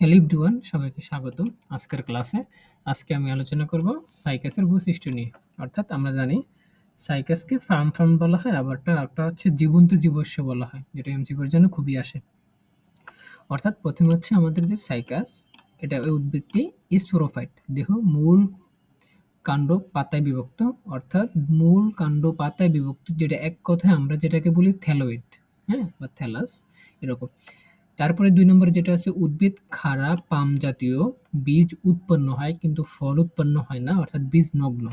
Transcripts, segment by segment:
Hello everyone সবাইকে স্বাগতম আজকের ক্লাসে। আজকে আমি আলোচনা করব সাইকাসের বৈশিষ্ট্য নিয়ে। অর্থাৎ আমরা জানি সাইকাসকে ফার্ম ফার্ম বলা হয়, আবার একটা হচ্ছে জীবন্ত জীবস্য বলা হয়, যেটা এমসিকিউর জন্য খুবই আসে। অর্থাৎ প্রথমে হচ্ছে আমাদের যে সাইকাস, এটা ওই উদ্ভিদটি স্পোরোফাইট দেহ, মূল কাণ্ড, পাতায় বিভক্ত। অর্থাৎ মূল কাণ্ড, পাতায় বিভক্ত, যেটা এক কথায় আমরা যেটাকে বলি থ্যালোইড হ্যাঁ বা থ্যালাস, এরকম। তারপরে দুই নম্বরে যেটা আছে, উদ্ভিদ খাড়া পাম জাতীয়, বীজ উৎপন্ন হয় কিন্তু ফল উৎপন্ন হয় না, অর্থাৎ বীজ নগ্ন।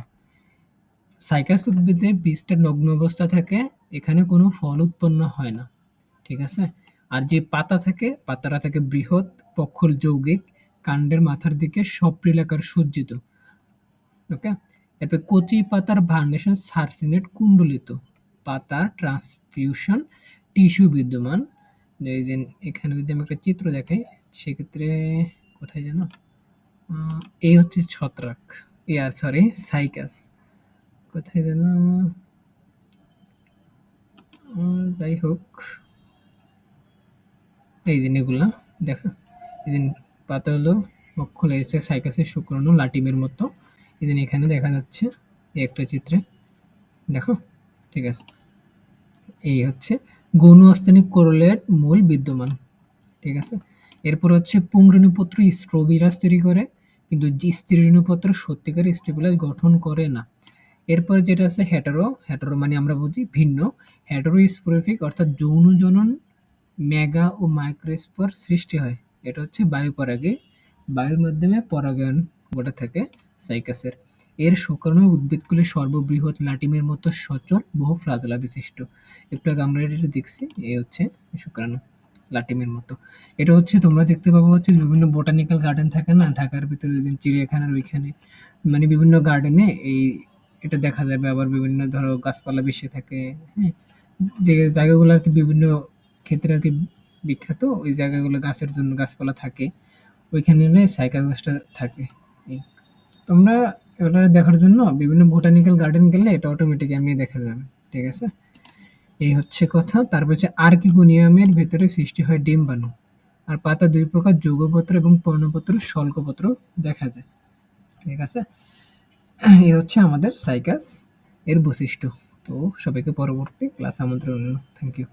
সাইকাস উদ্ভিদে বীজটা নগ্ন অবস্থা থাকে, এখানে কোনো ফল উৎপন্ন হয় না, ঠিক আছে? আর যে পাতা থাকে, পাতাটা থাকে বৃহৎ, পক্ষল যৌগিক, কাণ্ডের মাথার দিকে সপ্রিলাকার সজ্জিত, ওকে? এরপর কচি পাতার ভার্নেশন সার্সিনেট কুণ্ডলিত, পাতার ট্রান্সফিউশন টিস্যু বিদ্যমান এই যে এখানে যদি আমি একটা চিত্র দেখাই, সেক্ষেত্রে কোথায় যেন? এই হচ্ছে ছত্রাক, এ আর সরি সাইকাস। কোথায় যেন? যাই হোক। এই যে এগুলা দেখা। এই যে পাতা হলো অক্ষর এসে সাইকাসের শুক্রাণু লাটিমের মতো। এই এখানে দেখা যাচ্ছে একটা চিত্রে। দেখো, ঠিক আছে। এই হচ্ছে গৌণ আস্তানিক কোরলেট মূল বিদ্যমান, ঠিক আছে? এরপর হচ্ছে পুংরেণুপত্র স্ট্রোবিলাস তৈরি করে, কিন্তু স্ত্রীরেণুপত্র সত্যিকার স্ট্রোবিলাস গঠন করে না। এরপর যেটা আছে হ্যাটারো হ্যাটারো মানে আমরা বুঝি ভিন্ন। হ্যাটারো স্পোরিফিক অর্থাৎ যৌন জনন মেগা ও মাইক্রোস্পর সৃষ্টি হয়। এটা হচ্ছে বায়ু পরাগে বায়ুর মাধ্যমে পরাগায়ন ঘটে থাকে সাইকাসের। এর শুকনো উদ্ভিদগুলি সর্ববৃহৎ লাটিমের মতো সচল, বহু ফ্লাজেলা বিশিষ্ট। একটু আগে আমরা এটা দেখছি, এ হচ্ছে শুক্রাণু লাটিমের মতো। এটা হচ্ছে, তোমরা দেখতে পাবো হচ্ছে বিভিন্ন বোটানিক্যাল গার্ডেন থাকে না, ঢাকার ভিতরে চিড়িয়াখানার ওইখানে মানে বিভিন্ন গার্ডেনে এই এটা দেখা যাবে। আবার বিভিন্ন ধরো গাছপালা বেশি থাকে হ্যাঁ। যে জায়গাগুলো আর কি বিভিন্ন ক্ষেত্রে আর কি বিখ্যাত, ওই জায়গাগুলো গাছের জন্য গাছপালা থাকে। ওইখানে সাইকেল গাছটা থাকে। তোমরা ওটা দেখার জন্য বিভিন্ন বোটানিক্যাল গার্ডেন গেলে এটা অটোমেটিক এমনি দেখা যাবে, ঠিক আছে? এই হচ্ছে কথা। তারপর হচ্ছে আর্কিগোনিয়ামের ভেতরে সৃষ্টি হয় ডিম্বাণু আর পাতা দুই প্রকার, যৌগপত্র এবং পর্ণপত্র, স্বল্পপত্র দেখা যায়, ঠিক আছে? এই হচ্ছে আমাদের সাইকাস এর বৈশিষ্ট্য। তো সবাইকে পরবর্তী ক্লাস আমন্ত্রণ। Thank you